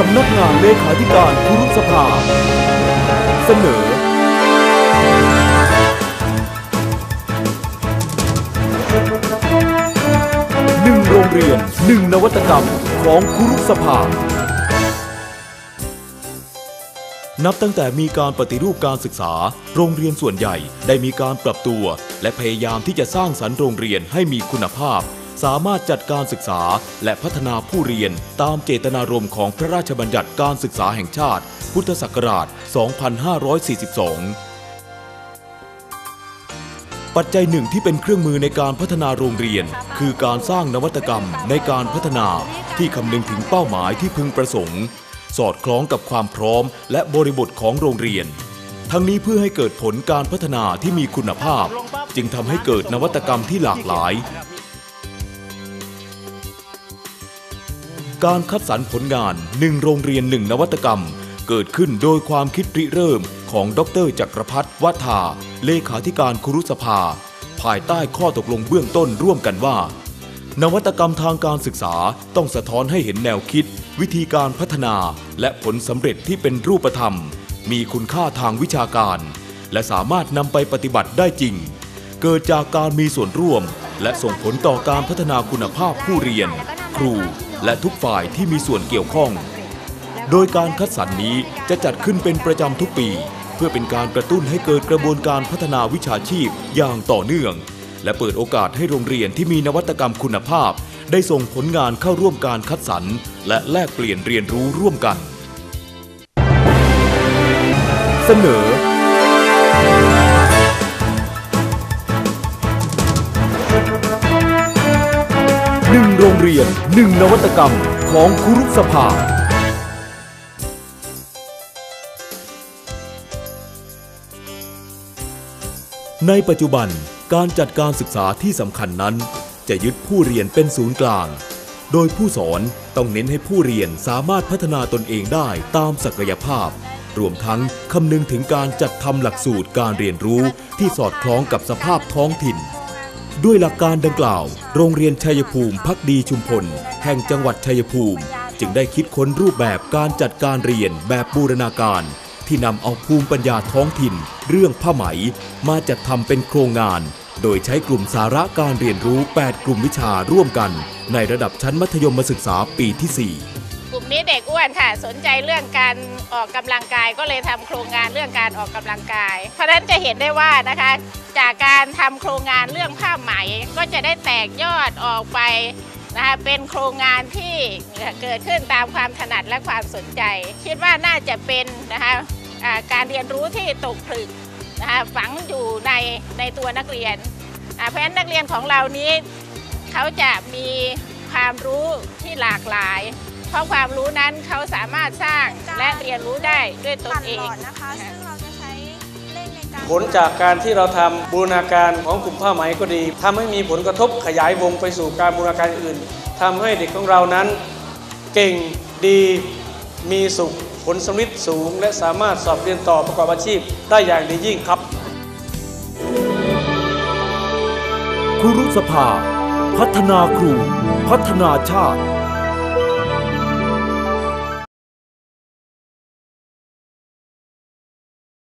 สำนักงานเลขาธิการครุสภา เสนอ หนึ่งโรงเรียนหนึ่งนวัตกรรมของครุสภา นับตั้งแต่มีการปฏิรูปการศึกษา โรงเรียนส่วนใหญ่ได้มีการปรับตัว และพยายามที่จะสร้างสรรค์โรงเรียนให้มีคุณภาพ สามารถจัดการศึกษาและพัฒนาผู้เรียนตามเจตนารมณ์ของพระราชบัญญัติการศึกษาแห่งชาติ พุทธศักราช 2542ปัจจัยหนึ่งที่เป็นเครื่องมือในการพัฒนาโรงเรียน คือการสร้างนวัตกรรมในการพัฒนาที่คำนึงถึงเป้าหมายที่พึงประสงค์ สอดคล้องกับความพร้อมและบริบทของโรงเรียน ทั้งนี้เพื่อให้เกิดผลการพัฒนาที่มีคุณภาพ จึงทำให้เกิดนวัตกรรมที่หลากหลาย การคัดสรรผลงานหนึ่งโรงเรียนหนึ่งนวัตกรรม เกิดขึ้นโดยความคิดริเริ่มของดรจักรพัฒน์วัฒาเลขาธิการครุสภา ภายใต้ข้อตกลงเบื้องต้นร่วมกันว่า นวัตกรรมทางการศึกษาต้องสะท้อนให้เห็นแนวคิด วิธีการพัฒนา และผลสำเร็จที่เป็นรูปธรรม มีคุณค่าทางวิชาการ และสามารถนำไปปฏิบัติได้จริง เกิดจากการมีส่วนร่วม และส่งผลต่อการพัฒนาคุณภาพผู้เรียน ครู และทุกฝ่ายที่มีส่วนเกี่ยวข้อง โดยการคัดสรรนี้จะจัดขึ้นเป็นประจำทุกปี เพื่อเป็นการกระตุ้นให้เกิดกระบวนการพัฒนาวิชาชีพอย่างต่อเนื่อง และเปิดโอกาสให้โรงเรียนที่มีนวัตกรรมคุณภาพ ได้ส่งผลงานเข้าร่วมการคัดสรรและแลกเปลี่ยนเรียนรู้ร่วมกัน เสนอ เรียนหนึ่งนวัตกรรมของครุสภา ในปัจจุบันการจัดการศึกษาที่สำคัญนั้น จะยึดผู้เรียนเป็นศูนย์กลาง โดยผู้สอนต้องเน้นให้ผู้เรียนสามารถพัฒนาตนเองได้ตามศักยภาพ รวมทั้งคำนึงถึงการจัดทำหลักสูตรการเรียนรู้ที่สอดคล้องกับสภาพท้องถิ่น ด้วยหลักการดังกล่าว โรงเรียนชัยภูมิพักดีชุมพล แห่งจังหวัดชัยภูมิ จึงได้คิดค้นรูปแบบการจัดการเรียนแบบบูรณาการ ที่นำเอาภูมิปัญญาท้องถิ่น เรื่องผ้าไหม มาจัดทำเป็นโครงงาน โดยใช้กลุ่มสาระการเรียนรู้ 8 กลุ่มวิชาร่วมกัน ในระดับชั้นมัธยมศึกษาปีที่ 4 กลุ่มนี้เด็กอ้วนค่ะ สนใจเรื่องการออกกำลังกายก็เลยทำโครงงานเรื่องการออกกำลังกาย เพราะฉะนั้นจะเห็นได้ว่านะคะ จากการทำโครงงานเรื่องผ้าไหมก็จะได้แตกยอดออกไปนะคะเป็นโครงงานที่เกิดขึ้นตามความถนัดและความสนใจ คิดว่าน่าจะเป็นนะคะการเรียนรู้ที่ตกผลึกนะคะฝังอยู่ในในตัวนักเรียน เพราะฉะนั้นนักเรียนของเรานี้เขาจะมีความรู้ที่หลากหลาย ราะความรู้นั้นเขาสามารถสร้างและเรียนรู้ได้ด้วยตนปั่นเอหลงอดนะคะซึ่งเราจะใช้เล่นในการผลจากการที่เราทำบูรณาการของกลุ่มผ้าไหมก็ดีทำให้มีผลกระทบขยายวงไปสู่การบูรณาการอื่นทำให้เด็กของเรานั้น เก่งดีมีสุขผลสำลิดสูง และสามารถสอบเรียนต่อประกอบอาชีพได้อย่างดียิ่งครับครุสภา พัฒนาครู พัฒนาชาติ